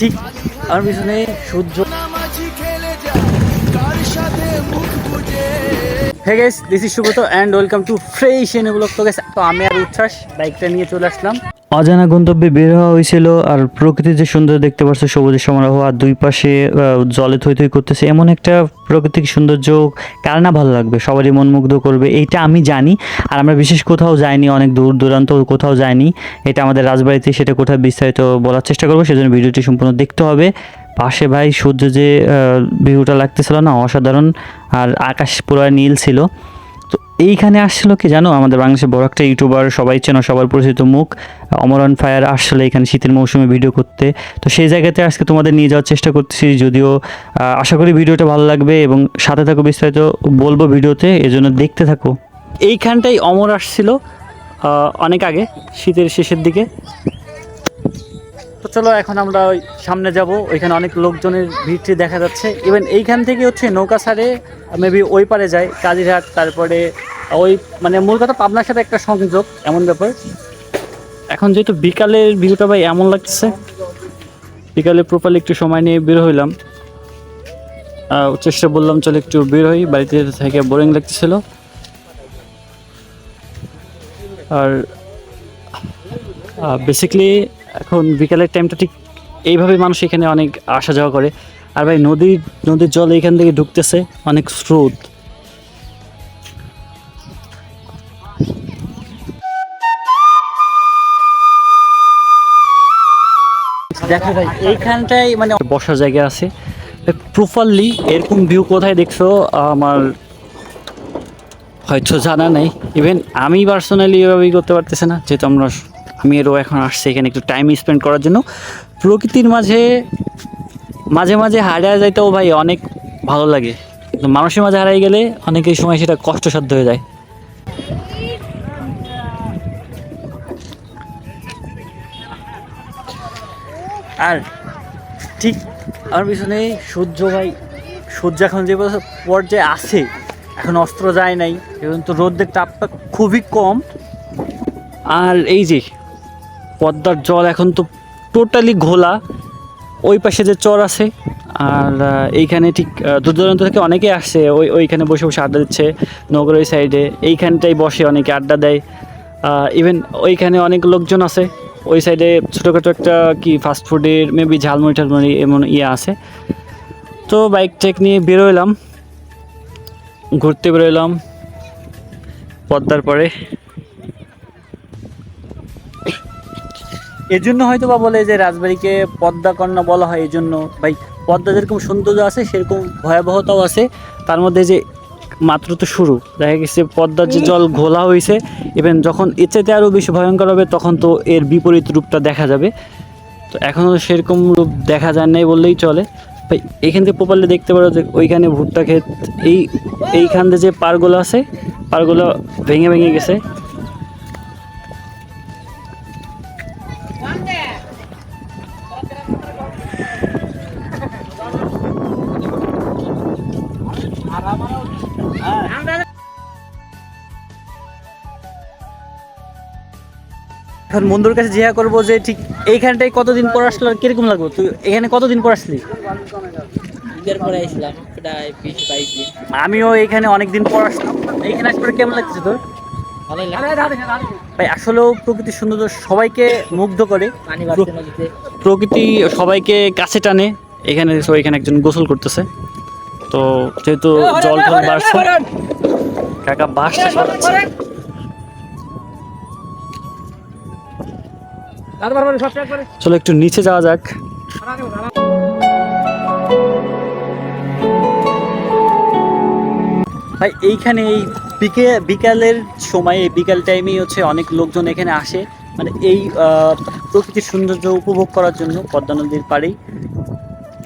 ঠিক আমার পিছনে সূর্য। Hey guess this is Subrata and welcome to fresh এনে ব্লগ তো গেস তো আমি আর উচ্ছ্বাস বাইকটা নিয়ে চলে আসলাম। অজানা গন্তব্যে বের হওয়া হয়েছিল আর প্রকৃতির যে সুন্দর দেখতে পাচ্ছ সবুজের সমারোহ, আর দুই পাশে জলে থই থই করতেছে, এমন একটা প্রাকৃতিক সৌন্দর্য কার না ভালো লাগবে? সবারই মন মুগ্ধ করবে, এইটা আমি জানি। আর আমরা বিশেষ কোথাও যাইনি, অনেক দূর দূরান্ত কোথাও যাইনি। এটা আমাদের রাজবাড়িতে সেটা কোথাও বিস্তারিত বলার চেষ্টা করব, সেজন্য ভিডিওটি সম্পূর্ণ দেখতে হবে। পাশে ভাই সূর্য যে ভিউটা লাগতেছিল না, অসাধারণ, আর আকাশ পুরো নীল ছিল। তো এইখানে আসছিল কি জানো? আমাদের বাংলাদেশের বড় একটা ইউটিউবার সবাই চেনো, সবার পরিচিত মুখ। অমরন ফায়ার আসছিল এখানে শীতের মৌসুমে ভিডিও করতে। তো সেই জায়গাতে আজকে তোমাদের নিয়ে যাওয়ার চেষ্টা করতেছি, যদিও আশা করি ভিডিওটা ভালো লাগবে এবং সাথে থাকো, বিস্তারিত বলব ভিডিওতে এজন্য দেখতে থাকো। এইখানটাই অমর আসছিল অনেক আগে, শীতের শেষের দিকে। তো চলো, এখন আমরা ওই সামনে যাব। ওইখানে অনেক লোকজনের ভিড়টি দেখা যাচ্ছে। ইভেন এইখান থেকে হচ্ছে নৌকা ছাড়ে মেবি ওই পারে যায়, কাজিরহাট, তারপরে ওই মানে মূল কথা পাবনার সাথে একটা সংযোগ, এমন ব্যাপার। এখন যেহেতু বিকালের ভিউটা ভাই এমন লাগছে, বিকালে প্রপারলি একটু সময় নিয়ে বের হইলাম। চেষ্টা বললাম, চলো একটু বের হই, বাড়িতে থেকে বোরিং লাগতেছিল। আর বেসিক্যালি এখন বিকালের টাইমটা ঠিক এইভাবে মানুষ এখানে অনেক আসা যাওয়া করে। আর ভাই নদীর নদীর জল এখান থেকে ঢুকতেছে, অনেক স্রোত। দেখো ভাই, এইখানটায় মানে বসার জায়গা আছে। প্রপারলি এরকম ভিউ কোথায় দেখছ আমার হয়তো জানা নেই। ইভেন আমি পার্সোনালি এভাবেই করতে পারতেছি না, যেহেতু আমরা আমি এরও এখন আসছি এখানে একটু টাইম স্পেন্ড করার জন্য। প্রকৃতির মাঝে মাঝে মাঝে হারিয়ে যাইতেও ভাই অনেক ভালো লাগে। কিন্তু মানুষের মাঝে হারিয়ে গেলে অনেকের সময় সেটা কষ্টসাধ্য হয়ে যায়। আর ঠিক আমার পিছনে সূর্য ভাই সূর্য এখন যে পর্যায়ে আছে এখন অস্ত্র যায় নাই এখন তো রোদের তাপটা খুবই কম। আর এই যে পদ্মার জল এখন তো টোটালি ঘোলা। ওই পাশে যে চর আছে, আর এইখানে ঠিক দূর দূরান্ত থেকে অনেকে আসছে ওই, ওইখানে বসে বসে আড্ডা দিচ্ছে নগর ওই সাইডে এইখানটাই বসে অনেকে আড্ডা দেয়। ইভেন ওইখানে অনেক লোকজন আছে। ওই সাইডে ছোটোখাটো একটা কি ফাস্টফুডের মেবি ঝালমুড়ি ঠালমুড়ি এমন ইয়ে আছে। তো বাইক টেক নিয়ে বেরোলাম ঘুরতে বেরোলাম পদ্মার পরে। এর জন্য হয়তো বা বলে যে রাজবাড়িকে পদ্মা কন্যা বলা হয় এই জন্য ভাই পদ্মা যেরকম সৌন্দর্য আছে সেরকম ভয়াবহতাও আছে। তার মধ্যে যে মাত্র তো শুরু দেখা গেছে পদ্মার যে জল ঘোলা হয়েছে ইভেন যখন চাইতে আরও বেশি ভয়ঙ্কর হবে তখন তো এর বিপরীত রূপটা দেখা যাবে। তো এখনও সেরকম রূপ দেখা যায় নাই বললেই চলে। ভাই এখান থেকে প্রপারলি দেখতে পারো যে ওইখানে ভুট্টা ক্ষেত এই এইখান থেকে যে পারগুলো আছে পারগুলো ভেঙে ভেঙে গেছে। এখন বন্ধুর কাছে জিজ্ঞাসা করব যে ঠিক এইখানটায় কতদিন পর আসলো আর কীরকম লাগল? তুই এখানে কতদিন পর আসলি? ঈদের পরে আইছিলাম প্রায় বিশ বাইশ দিন। আমিও এখানে অনেকদিন পর আসলাম। এইখানে আসলে কেমন লাগছে। তোর ভাই আসলেও প্রকৃতির সৌন্দর্য সবাইকে মুগ্ধ করে। প্রকৃতি সবাইকে কাছে টানে। এখানে দেখছ এখানে একজন গোসল করতেছে। তো যেহেতু জল টল বাড়ছে কাকা বাসটা সরাচ্ছে চলো একটু নিচে যাওয়া যাক। ভাই এইখানে এই বিকে বিকালের সময় এই বিকাল টাইমেই হচ্ছে অনেক লোকজন এখানে আসে। মানে এই আহ, প্রকৃতির সৌন্দর্য উপভোগ করার জন্য পদ্মা নদীর পাড়েই।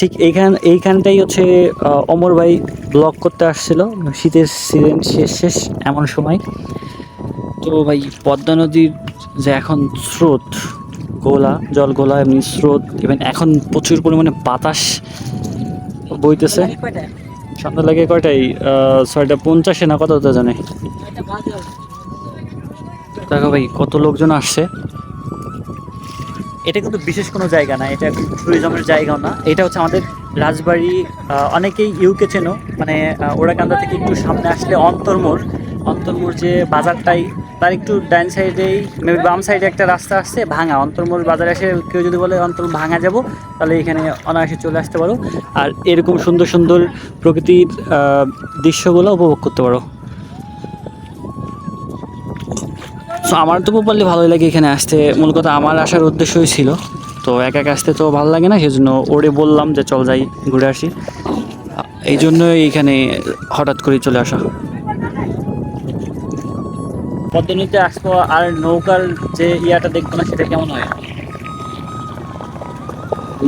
ঠিক এইখান এইখানটাই হচ্ছে অমর ভাই ব্লগ করতে আসছিল। শীতের সিজন শেষ শেষ এমন সময়। তো ভাই পদ্মা নদীর যে এখন স্রোত গোলা জল গোলা এমনি স্রোত ইভেন এখন প্রচুর পরিমাণে বাতাস বইতেছে। সন্ধ্যা লাগে কয়টাই ছয়টা পঞ্চাশে না কত তো জানে? দেখো ভাই কত লোকজন আসছে। এটা কিন্তু বিশেষ কোনো জায়গা না, এটা ট্যুরিজমের জায়গাও না। এটা হচ্ছে আমাদের রাজবাড়ি অনেকেই ইউকে চেনো মানে ওরাকান্দা থেকে একটু সামনে আসলে অন্তর্মোড়। অন্তর্মোড় যে বাজারটাই, তার একটু ডাইন সাইডেই মেবি বাম সাইডে একটা রাস্তা আসছে ভাঙা। অন্তর্মোড় বাজারে এসে কেউ যদি বলে অন্তর ভাঙা যাব, তাহলে এখানে অনায়াসে চলে আসতে পারো। আর এরকম সুন্দর সুন্দর প্রকৃতির দৃশ্যগুলো উপভোগ করতে পারো। সো আমার তো প্রপারলি ভালোই লাগে এখানে আসতে। মূল কথা আমার আসার উদ্দেশ্যই ছিল। তো একা একা আসতে তো ভালো লাগে না, সেজন্য ওরে বললাম যে চল যাই, ঘুরে আসি। এই জন্যই এখানে হঠাৎ করে চলে আসা। পদ্মনীতে আসব আর নৌকার যে ইয়াটা দেখব না, সেটা কেমন হয়?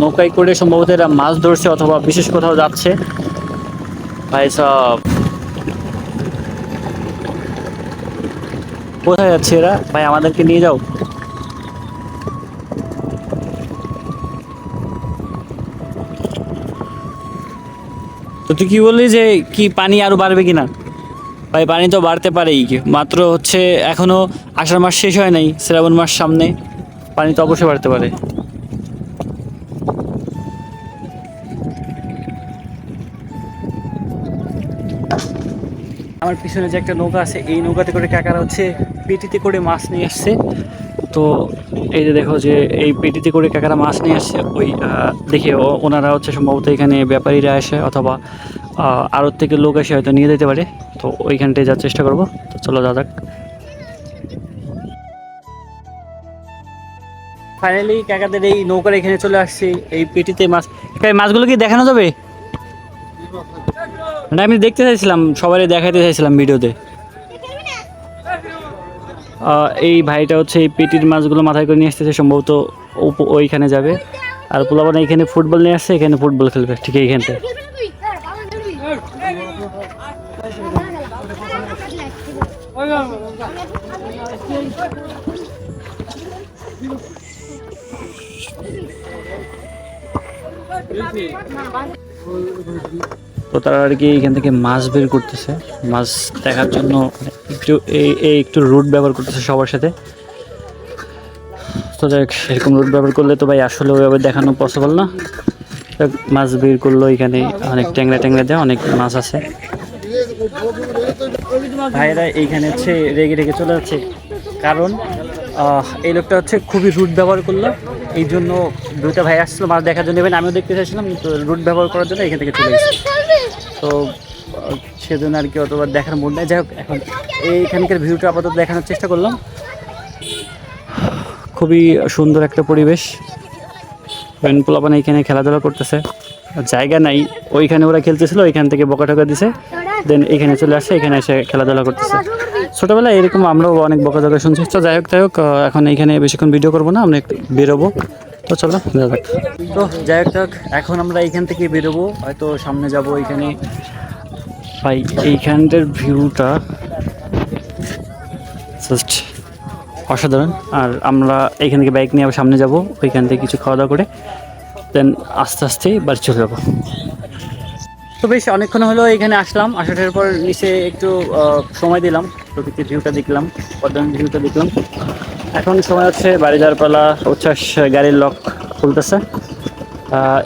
নৌকায় করে সম্ভবত এরা মাছ ধরছে অথবা বিশেষ কোথাও যাচ্ছে। ভাই সব কোথায় যাচ্ছে এরা? ভাই, আমাদেরকে নিয়ে যাও। তো তুই কি বললি যে কি পানি আরও বাড়বে কিনা? ভাই, পানি তো বাড়তে পারেই, মাত্র হচ্ছে এখনও আষাঢ় মাস শেষ হয় নাই, শ্রাবণ মাস সামনে, পানি তো অবশ্যই বাড়তে পারে। আমার পিছনে যে একটা নৌকা আছে, এই নৌকাতে করে কাকারা হচ্ছে পেটিতে করে মাছ নিয়ে আসছে। তো এই যে দেখো যে এই পেটিতে করে কাকারা মাছ নিয়ে আসছে, ওই দেখে ওনারা হচ্ছে সম্ভবত এখানে ব্যাপারীরা আসে অথবা আড়ত থেকে লোক এসে হয়তো নিয়ে যেতে পারে। তো ওইখানটায় যাওয়ার চেষ্টা করব। তো চলো যাক। ফাইনালি কাকাদের এই নৌকার এখানে চলে আসছি, এই পেটিতে মাছ। মাছগুলো কি দেখানো যাবে? না আমি দেখতে চাইছিলাম সবাই দেখাতে চাইছিলাম ভিডিওতে। এই ভাইটা হচ্ছে এই পেটির মাছগুলো মাথায় করে নিয়ে আসতেছে, সম্ভবত ওইখানে যাবে। আর পোলাবানা এখানে ফুটবল নিয়ে আসছে, এখানে ফুটবল খেলবে, ঠিক এইখানটায় তো তারা আর কি এখান থেকে মাছ বের করতেছে। মাছ দেখার জন্য একটু এই একটু রুট ব্যবহার করতেছে সবার সাথে। তো যাই এরকম রুট ব্যবহার করলে তো ভাই আসলে ওইভাবে দেখানো পসিবল না। মাছ বের করল এখানে, অনেক ট্যাংরা ট্যাংরা দেয়, অনেক মাছ আছে। ভাইয়েরা এইখানে হচ্ছে রেগে রেগে চলে যাচ্ছে। কারণ এই লোকটা হচ্ছে খুবই রুট ব্যবহার করল। এই জন্য দুইটা ভাই আসছিল মাছ দেখার জন্য। Even আমিও দেখতে চাইছিলাম, কিন্তু রুট ব্যবহার করার জন্য এখান থেকে চলে গেছে। তো সেজন্য আর কি অতবার দেখার মন নেই। যাই হোক, এখন এইখানকার ভিউটা আপাতত দেখানোর চেষ্টা করলাম। খুবই সুন্দর একটা পরিবেশ। পেন পোলাপান এখানে খেলাধুলা করতেছে। জায়গা নাই। ওইখানে ওরা খেলতেছিল, ওইখান থেকে বকা টকা দিছে। দেন এখানে চলে আসছে এখানে এসে খেলাধুলা করতেছে। ছোটবেলায় এরকম আমরাও অনেক বকা টকা শুনছি। তো যাই হোক যাই হোক এখন এইখানে বেশিক্ষণ ভিডিও করব না, আমরা একটু বেরোবো। তো চলো তো যাই হোক এখন আমরা এইখান থেকে বেরোবো। হয়তো সামনে যাব এখানে ভাই এইখানটার ভিউটা জাস্ট অসাধারণ। আর আমরা এইখান থেকে বাইক নিয়ে আবার সামনে যাব ওইখান থেকে কিছু খাওয়া দাওয়া করে। দেন আস্তে আস্তে বাড়ি চলে যাব। তো বেশ অনেকক্ষণ হলো এখানে আসলাম। আসার পর নিচে একটু সময় দিলাম। প্রকৃতির ভিউটা দেখলাম পদ্মার ভিউটা দেখলাম। এখন সময় হচ্ছে বাড়ি যাওয়ার পালা, উচ্ছ্বাস গাড়ির লক খুলতেছে।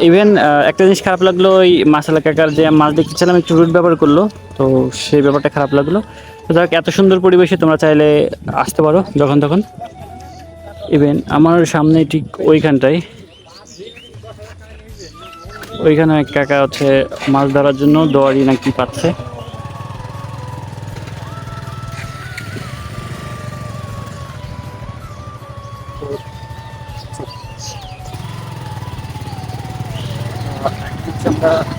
ইভেন একটা জিনিস খারাপ লাগল, ওই মাসালা কাকার যে মাছ দেখতেছিলাম একটু রুট ব্যবহার করল, তো সেই ব্যাপারটা খারাপ লাগল। তো যাক, এত সুন্দর পরিবেশে তোমরা চাইলে আসতে পারো যখন তখন। ইভেন আমার সামনে ঠিক ওইখানটায় ওইখানে কাকা হচ্ছে মাছ ধরার জন্য দোয়ারি নাকি পাচ্ছে। আমরা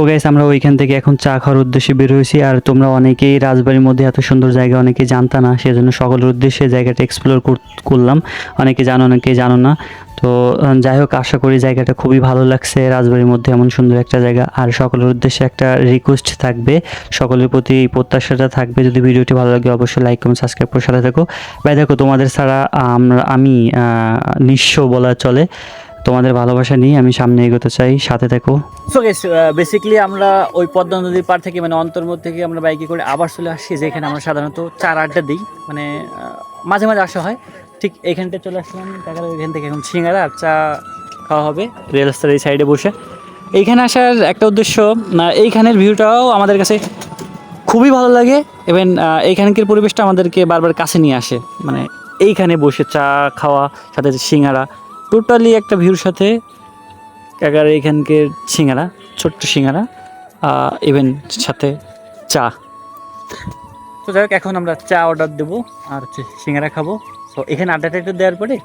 তো গাইস আমরা ওইখান থেকে এখন চা খাওয়ার উদ্দেশ্যে বের হয়েছি। আর তোমরা অনেকেই রাজবাড়ির মধ্যে এত সুন্দর জায়গা অনেকেই জানতা না, সেজন্য সকলের উদ্দেশ্যে জায়গাটা এক্সপ্লোর করলাম। অনেকে জানো অনেকে জানো না। তো যাই হোক, আশা করি জায়গাটা খুবই ভালো লাগছে, রাজবাড়ির মধ্যে এমন সুন্দর একটা জায়গা। আর সকলের উদ্দেশ্যে একটা রিকোয়েস্ট থাকবে, সকলের প্রতি এই প্রত্যাশাটা থাকবে। যদি ভিডিওটি ভালো লাগে, অবশ্যই লাইক কমেন্ট সাবস্ক্রাইব করে সাথে থাকো। ভাই, দেখো, তোমাদের ছাড়া আমরা আমি নিঃস্ব বলা চলে। তোমাদের ভালোবাসা নিয়ে আমি সামনে এগোতে চাই, সাথে থেকো। সো বেসিক্যালি আমরা ওই পদ্মা নদীর পার থেকে মানে অন্তর্মত থেকে আমরা বাইকে করে আবার চলে আসছি, যেখানে আমরা সাধারণত চার আড্ডা দিই মানে মাঝে মাঝে আসা হয়। ঠিক এইখানটা চলে আসলাম টাকার ওইখান থেকে এখন সিঙ্গারা আর চা খাওয়া হবে, রেল রাস্তার এই সাইডে বসে। এইখানে আসার একটা উদ্দেশ্য এইখানের ভিউটাও আমাদের কাছে খুবই ভালো লাগে। এবং এইখানকার পরিবেশটা আমাদেরকে বারবার কাছে নিয়ে আসে মানে এইখানে বসে চা খাওয়া, সাথে সিঙ্গারা। টোটালি একটা ভিউর সাথে কাকার এইখানকার সিঙ্গারা, ছোট্ট সিঙ্গারা ইভেন সাথে চা। তো যাই হোক, এখন আমরা চা অর্ডার দেবো আর হচ্ছে সিঙ্গারা খাব। সো এখানে আড্ডাটা একটু দেওয়ার পরে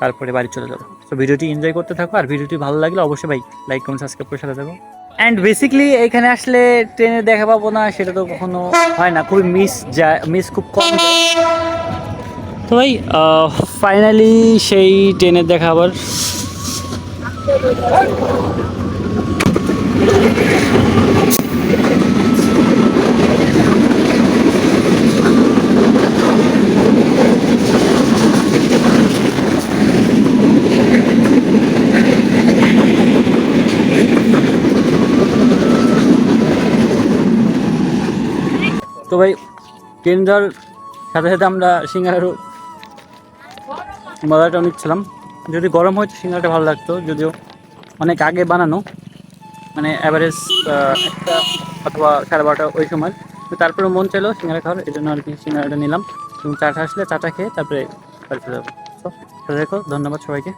তারপরে বাড়ি চলে যাব। তো ভিডিওটি এনজয় করতে থাকো আর ভিডিওটি ভালো লাগলে অবশ্যই ভাই লাইক কমেন্ট সাবস্ক্রাইব করে সাথে থাকো। অ্যান্ড বেসিক্যালি এখানে আসলে ট্রেনে দেখা পাবো না, সেটা তো কখনো হয় না। খুবই মিস যায় মিস খুব কম তো ভাই ফাইনালি সেই ট্রেনের দেখা আবার। তো ভাই ট্রেন সাথে সাথে আমরা সিঙ্গারারও মজাটা নিচ্ছিলাম যদি গরম হয়তো সিঙ্গারাটা ভালো লাগতো। যদিও অনেক আগে বানানো মানে অ্যাভারেজ একটা অথবা সাড়ে বারোটা ওই সময়। তো তারপরে মন চাইলো সিঙ্গারা খাওয়ার, এই জন্য আর কি সিঙ্গারাটা নিলাম। এবং চাটা আসলে চাটা খেয়ে তারপরে বাড়ি চলে যাব। তো দেখো ধন্যবাদ সবাইকে।